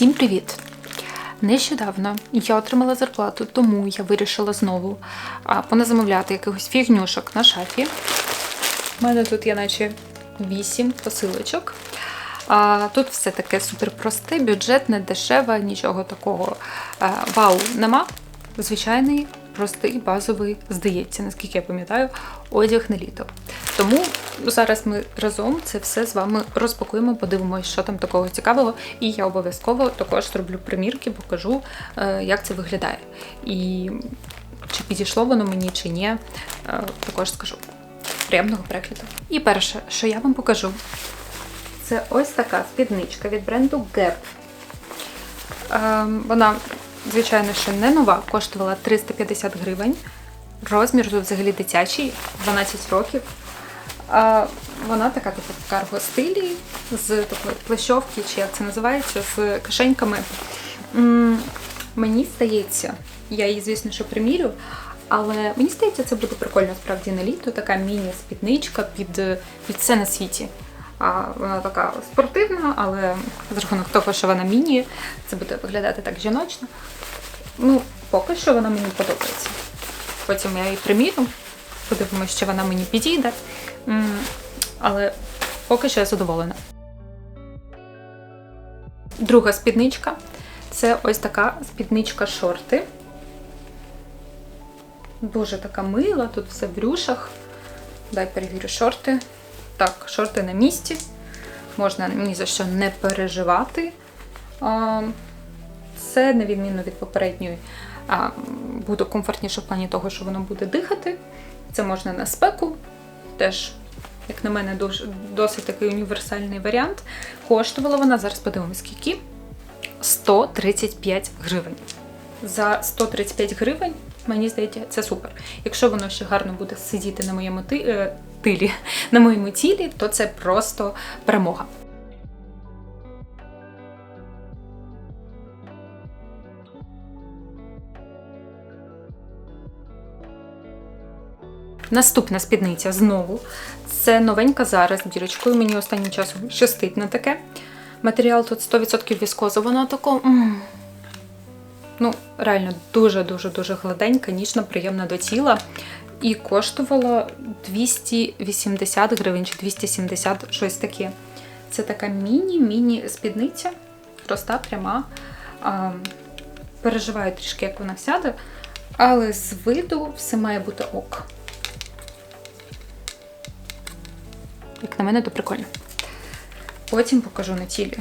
Всім привіт! Нещодавно я отримала зарплату, тому я вирішила знову поназамовляти якихось фігнюшок на шафі. У мене тут є наче 8 посилочок. Тут все таке супер просте, бюджетне, дешеве, нічого такого вау нема. Звичайний, простий, базовий, здається, наскільки я пам'ятаю, одяг на літо. Тому зараз ми разом це все з вами розпакуємо, подивимося, що там такого цікавого. І я обов'язково також зроблю примірки, покажу, е, як це виглядає. І чи підійшло воно мені, чи ні, е, також скажу. Приємного перегляду. І перше, що я вам покажу, це ось така спідничка від бренду Gap. Ем, Вона, звичайно, ще не нова, коштувала 350 гривень. Розмір взагалі дитячий, 12 років. Вона така типу карго стилі з такої плащовки, чи як це називається, з кишеньками. Мені здається, я її, звісно, що примірю, але мені здається, це буде прикольно справді на літо, така міні-спідничка під, під все на світі. А вона така спортивна, але з рахунок того, що вона міні, це буде виглядати так жіночно. Ну, поки що вона мені подобається. Потім я її примірю, подивимося, що вона мені підійде. Але поки що я задоволена. Друга спідничка це ось така спідничка шорти. Дуже така мила, тут все в рюшах. Дай перевірю шорти. Так, шорти на місці. Можна ні за що не переживати. Це, на відміну від попередньої, буде комфортніше в плані того, що воно буде дихати. Це можна на спеку. Теж, як на мене, досить такий універсальний варіант. Коштувала вона, зараз подивимось, скільки. 135 гривень. За 135 гривень, мені здається, це супер. Якщо воно ще гарно буде сидіти на моєму е, тилі, на моєму тілі, то це просто перемога. Наступна спідниця знову. Це новенька зараз дірочкою. Мені останнім часом щастить на таке. Матеріал тут 100% віскоза, вона тако. Ну, реально дуже-дуже дуже гладенька, ніжна, приємна до тіла. І коштувала 280 гривень чи 270 щось таке. Це така міні-міні спідниця, проста, пряма. А, переживаю трішки, як вона сяде, але з виду все має бути ок. Як на мене, то прикольно. Потім покажу на тілі.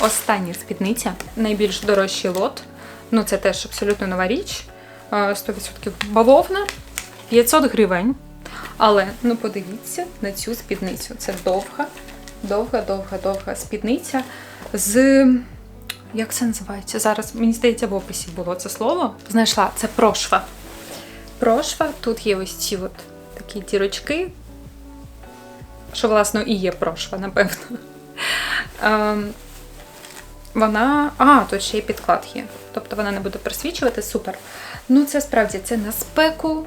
Остання спідниця, найбільш дорожчий лот. Ну, це теж абсолютно нова річ. е, 100% бавовна, 500 гривень. Але ну подивіться на цю спідницю. Це довга, довга, довга, довга спідниця з. Як це називається? Зараз, мені здається, в описі було це слово. Знайшла це прошва. Прошва, тут є ось ці от такі дірочки, що, власне, і є прошва, напевно. Ем, вона. А, тут ще й підклад є. Тобто вона не буде просвічувати, супер. Ну, це справді це на спеку,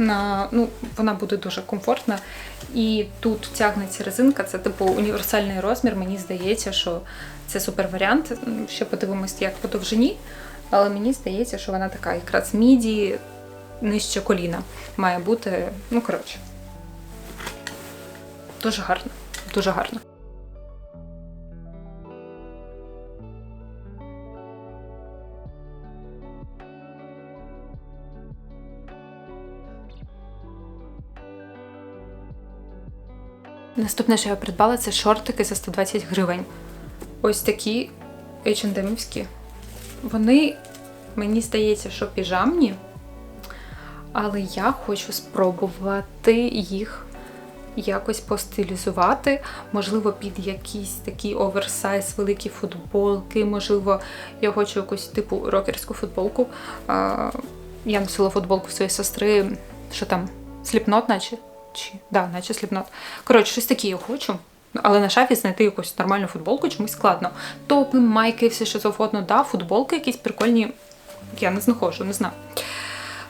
на, ну, вона буде дуже комфортна. І тут тягнеться резинка, це типу універсальний розмір. Мені здається, що це супер варіант. Ще подивимось, як по довжині. Але мені здається, що вона така якраз міді нижче коліна має бути. Ну, коротше. Дуже гарно. Дуже гарно. Наступне, що я придбала, це шортики за 120 гривень. Ось такі H&M-івські. Вони, мені здається, що піжамні, але я хочу спробувати їх якось постилізувати. Можливо, під якісь такі оверсайз, великі футболки. Можливо, я хочу якусь типу рокерську футболку. Я носила футболку своєї сестри, що там, сліпнот, наче? Чи, да, наче сліпнот. Коротше, щось таке я хочу. Але на шафі знайти якусь нормальну футболку чомусь складно. Топи, майки, все що завгодно, да, футболки якісь прикольні. Я не знаходжу, не знаю.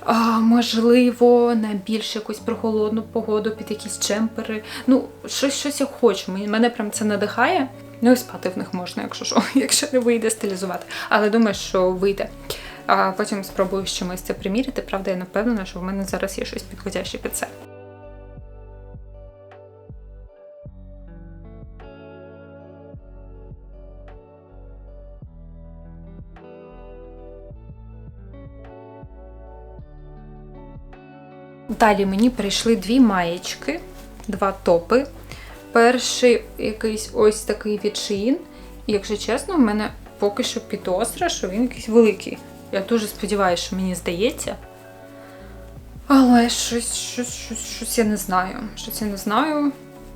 А, можливо, на більш якусь прохолодну погоду під якісь джемпери. Ну, щось, щось я хочу. Мене прям це надихає. Ну і спати в них можна, якщо що, якщо не вийде стилізувати. Але думаю, що вийде. А потім спробую з чимось це приміряти. Правда, я не впевнена, що в мене зараз є щось підходяще під це. Далі мені прийшли дві маєчки, два топи. Перший якийсь ось такий від Shein. І якщо чесно, в мене поки що підозра, що він якийсь великий. Я дуже сподіваюся, що мені здається. Але щось, щось, щось, щось я не знаю. Щось я не знаю.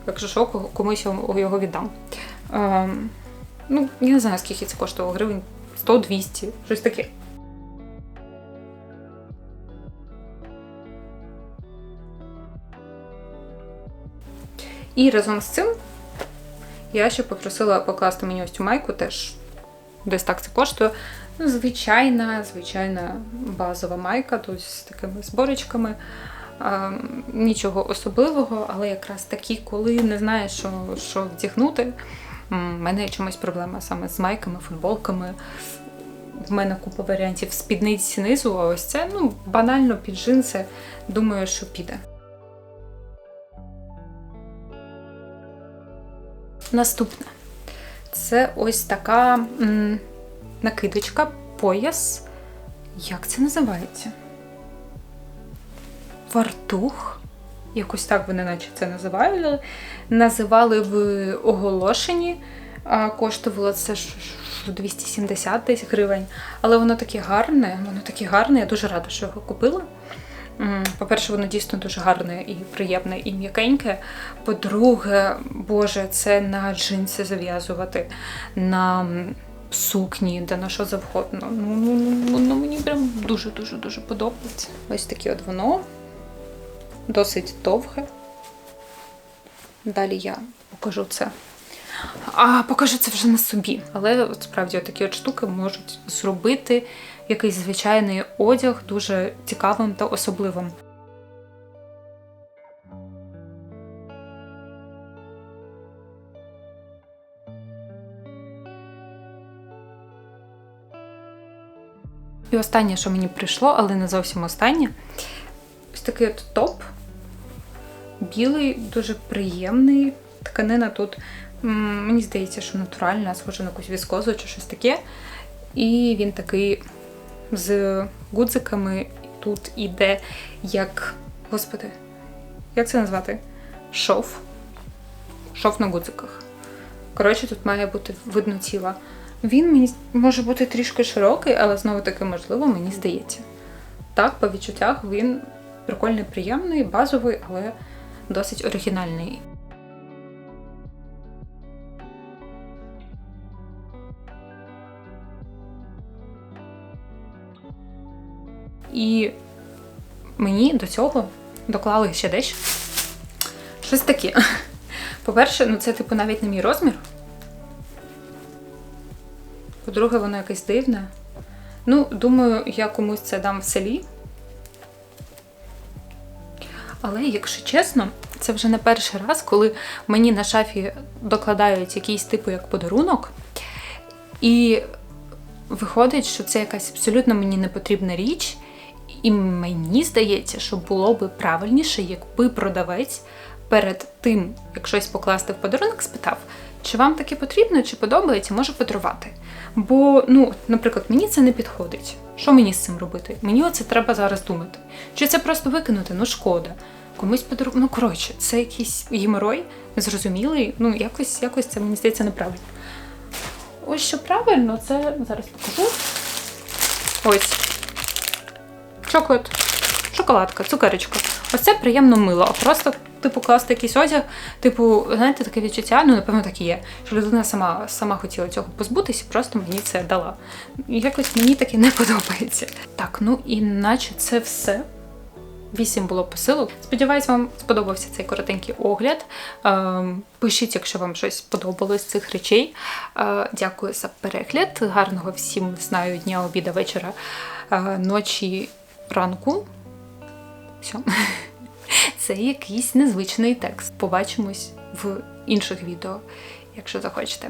Якщо що, комусь його віддам. Ем, ну, я не знаю, скільки це коштувало. Гривень 100-200, щось таке. І разом з цим я ще попросила покласти мені ось цю майку, теж десь так це коштує. Ну, звичайна, звичайна базова майка, тут з такими зборочками. А, нічого особливого, але якраз такі, коли не знаєш, що, що вдягнути. В мене чомусь проблема саме з майками, футболками. В мене купа варіантів спідниць знизу, а ось це ну, банально під джинси. Думаю, що піде. Наступне. Це ось така м, накидочка, пояс. Як це називається? Фартух. Якось так вони наче це називали. Називали в оголошенні. Коштувало це ж ж 270 десь гривень. Але воно таке гарне, воно таке гарне, я дуже рада, що його купила. По-перше, воно дійсно дуже гарне і приємне, і м'якеньке. По-друге, Боже, це на джинси зав'язувати, на сукні, де на що завгодно. Ну, ну, ну, воно мені прям дуже-дуже дуже подобається. Ось таке от воно. Досить довге. Далі я покажу це. А покажу це вже на собі. Але от справді такі от штуки можуть зробити якийсь звичайний одяг дуже цікавим та особливим. І останнє, що мені прийшло, але не зовсім останнє. Ось такий от топ. Білий, дуже приємний. Тканина тут, мені здається, що натуральна, схожа на якусь віскозу чи щось таке. І він такий з гудзиками. Тут іде як. Господи, як це назвати? Шов. Шов на гудзиках. Коротше, тут має бути видно тіла. Він мені може бути трішки широкий, але знову таки можливо, мені здається. Так, по відчуттях він прикольний, приємний, базовий, але досить оригінальний. І мені до цього доклали ще дещо. Щось таке. По-перше, ну це типу навіть не мій розмір. По-друге, воно якесь дивне. Ну, думаю, я комусь це дам в селі. Але, якщо чесно, це вже не перший раз, коли мені на шафі докладають якийсь типу як подарунок. І виходить, що це якась абсолютно мені не потрібна річ. І мені здається, що було би правильніше, якби продавець перед тим, як щось покласти в подарунок, спитав, чи вам таке потрібно, чи подобається, може подарувати. Бо, ну, наприклад, мені це не підходить. Що мені з цим робити? Мені оце треба зараз думати. Чи це просто викинути? Ну шкода. Комусь подарунок. Ну, коротше, це якийсь геморой, незрозумілий. Ну, якось, якось це мені здається неправильно. Ось що правильно, це зараз покажу. Ось. Шоколад. Шоколадка, цукерочка. Ось це приємно мило. А просто, типу, класти якийсь одяг, типу, знаєте, таке відчуття, ну, напевно, так і є. Що людина сама сама хотіла цього позбутися, і просто мені це дала. Якось мені таке не подобається. Так, ну іначе це все. Вісім було посилок. Сподіваюсь, вам сподобався цей коротенький огляд. Ем, пишіть, якщо вам щось сподобалось з цих речей. Е, дякую за перегляд. Гарного всім знаю дня, обіда, вечора, е, ночі ранку. Все. Це якийсь незвичний текст. Побачимось в інших відео, якщо захочете.